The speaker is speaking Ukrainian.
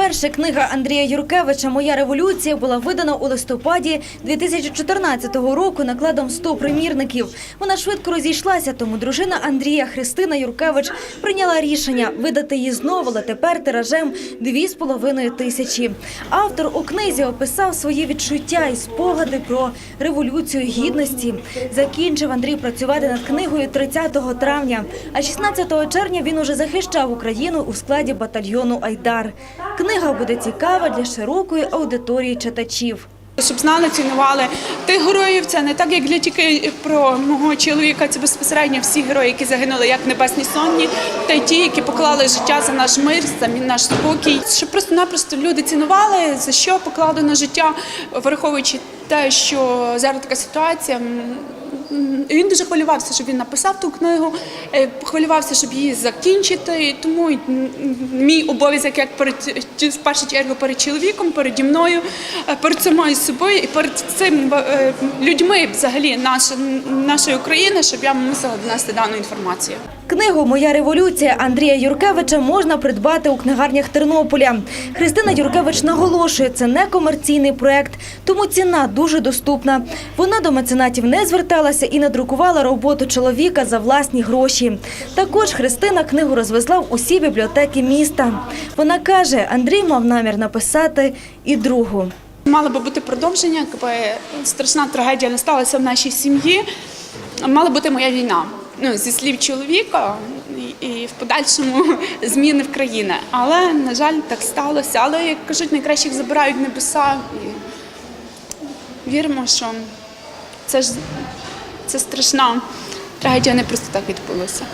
Вперше книга Андрія Юркевича Моя революція була видана у листопаді 2014 року накладом 100 примірників. Вона швидко розійшлася, тому дружина Андрія Христина Юркевич прийняла рішення видати її знову, але тепер тиражем 2,5 тисячі. Автор у книзі описав свої відчуття і спогади про революцію гідності. Закінчив Андрій працювати над книгою 30 травня, а 16 червня він уже захищав Україну у складі батальйону Айдар. Книга буде цікава для широкої аудиторії читачів. Щоб знали, цінували тих героїв. Це не так, як для тільки про мого чоловіка. Це безпосередньо всі герої, які загинули як небесні сонні, та й ті, які поклали життя за наш мир, за наш спокій. Щоб просто-напросто люди цінували, за що покладено життя, враховуючи те, що зараз така ситуація. Він дуже хвилювався, щоб він написав ту книгу, е, хвилювався, щоб її закінчити. Тому мій обов'язок як перед в першу чергу перед чоловіком, переді мною, е, перед самою собою і перед цим е, людьми, взагалі, наш, нашої України, щоб я мусила донести дану інформацію. Книгу Моя революція Андрія Юркевича можна придбати у книгарнях Тернополя. Христина Юркевич наголошує, це не комерційний проект, тому ціна дуже доступна. Вона до меценатів не зверталася і надрукувала роботу чоловіка за власні гроші. Також Христина книгу розвезла в усі бібліотеки міста. Вона каже, Андрій мав намір написати і другу. Мало би бути продовження, якби страшна трагедія не сталася в нашій сім'ї. Мала бути моя війна. Ну, зі слів чоловіка і в подальшому зміни в країни. Але, на жаль, так сталося. Але, як кажуть, найкращих забирають небеса. І віримо, що це ж це страшна трагедія не просто так відбулося.